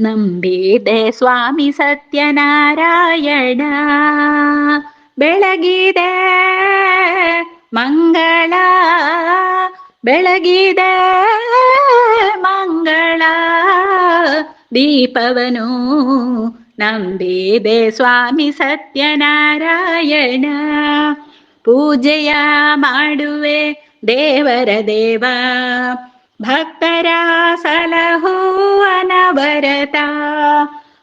ನಂಬಿದೆ ಸ್ವಾಮಿ ಸತ್ಯನಾರಾಯಣ. ಬೆಳಗಿದೆ ಮಂಗಳ ಬೆಳಗಿದೆ ಮಂಗಳ. ದೀಪವನು ನಂಬಿದೆ ಸ್ವಾಮಿ ಸತ್ಯನಾರಾಯಣ. ಪೂಜೆಯ ಮಾಡುವೆ ದೇವರ ದೇವ. ಭಕ್ತರ ಸಲಹು ಅನವರತ.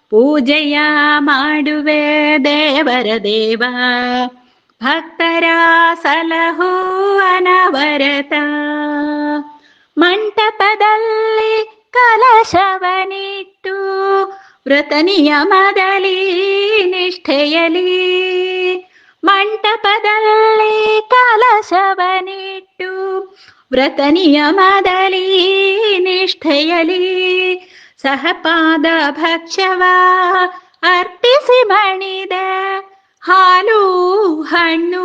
ಪೂಜೆಯ ಮಾಡುವೆ ದೇವರ ದೇವ. ಭಕ್ತರ ಸಲಹು ಅನವರತ. ಮಂಟಪದಲ್ಲಿ ಕಲಶವನಿಟ್ಟು ವ್ರತ ನಿಯಮದಲ್ಲಿ ನಿಷ್ಠೆಯಲಿ ಮಂಟಪದಲ್ಲಿ ಕಲಶವನಿಟ್ಟು ವ್ರತ ನಿಯಮದಲ್ಲಿ ನಿಷ್ಠೆಯಲಿ ಸಹಪಾದ ಭಕ್ಷವ ಅರ್ಪಿಸಿ ಮಣಿದೆ ಹಾಲು ಹಣ್ಣು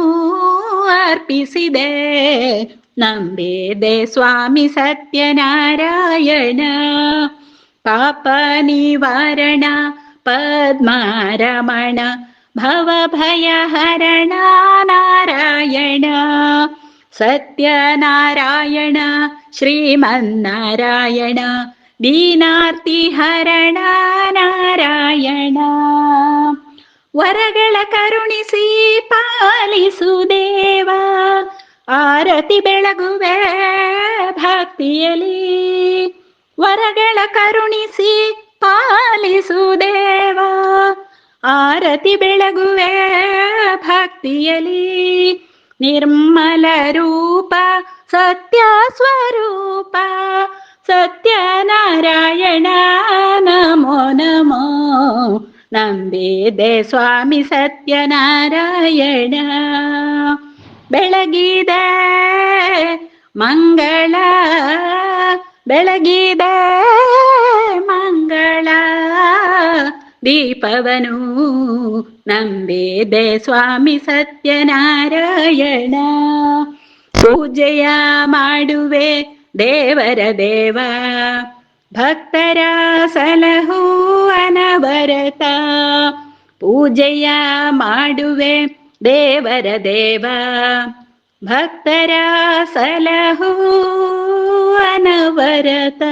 ಅರ್ಪಿಸಿದೆ ನಂಬಿದೆ ಸ್ವಾಮಿ ಸತ್ಯನಾರಾಯಣ ಪಾಪ ನಿವಾರಣ ಪದ್ಮಾರಮಣ ಭವ ಭಯ ಹರಣ ನಾರಾಯಣ ಸತ್ಯನಾರಾಯಣ, ಶ್ರೀಮನ್ನಾರಾಯಣ ದೀನಾರ್ತಿ ಹರಣ ನಾರಾಯಣ ವರಗಳ ಕರುಣಿಸಿ ಪಾಲಿಸು ದೇವ, ಆರತಿ ಬೆಳಗುವೆ ಭಕ್ತಿಯಲಿ ವರಗಳ ಕರುಣಿಸಿ ಪಾಲಿಸು ದೇವ, ಆರತಿ ಬೆಳಗುವೆ ಭಕ್ತಿಯಲಿ ನಿರ್ಮಲ ರೂಪ ಸತ್ಯ ಸ್ವರೂಪ ಸತ್ಯನಾರಾಯಣ ನಮೋ ನಮೋ ನಂಬಿದೆ ಸ್ವಾಮಿ ಸತ್ಯನಾರಾಯಣ ಬೆಳಗಿದೆ ಮಂಗಳ ಬೆಳಗಿದೆ ದೀಪವನು ನಂಬಿದೆ ಸ್ವಾಮಿ ಸತ್ಯನಾರಾಯಣ ಪೂಜೆಯ ಮಾಡುವೆ ದೇವರ ದೇವ ಭಕ್ತರ ಸಲಹು ಅನವರತ ಪೂಜೆಯ ಮಾಡುವೆ ದೇವರ ದೇವ ಭಕ್ತರ ಸಲಹು ಅನವರತ